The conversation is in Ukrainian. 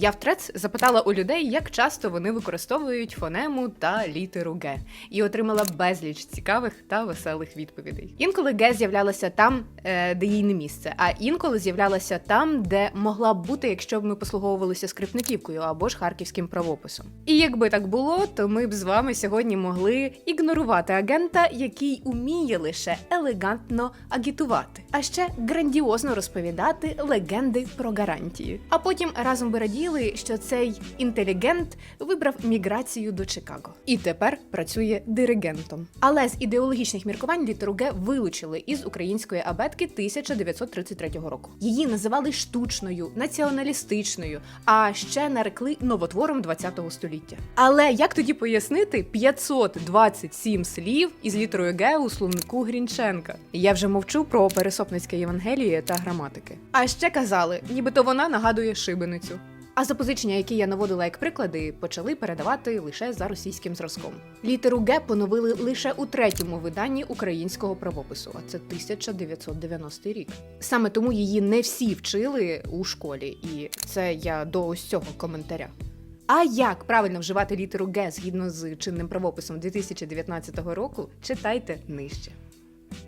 Я в трец запитала у людей, як часто вони використовують фонему та літеру Г, і отримала безліч цікавих та веселих відповідей. Інколи Г з'являлася там, е, де їй не місце, а інколи з'являлася там, де могла б бути, якщо б ми послуговувалися скрипниківкою або ж харківським правописом. І якби так було, то ми б з вами сьогодні могли ігнорувати агента, який уміє лише елегантно агітувати, а ще грандіозно розповідати легенди про гарантії. А потім разом би раділи, що цей інтелігент вибрав міграцію до Чикаго і тепер працює диригентом. Але з ідеологічних міркувань літеру Г вилучили із української абетки 1933 року. Її називали штучною, націоналістичною, а ще нарекли новотвором 20 століття. Але як тоді пояснити 527 слів із літерою Г у словнику Грінченка? Я вже мовчу про пересопницьке Євангеліє та граматики. А ще казали, нібито вона нагадує шибеницю. А запозичення, які я наводила як приклади, почали передавати лише за російським зразком. Літеру Г поновили лише у третьому виданні українського правопису, а це 1990 рік. Саме тому її не всі вчили у школі, і це я до ось цього коментаря. А як правильно вживати літеру Г згідно з чинним правописом 2019 року, читайте нижче.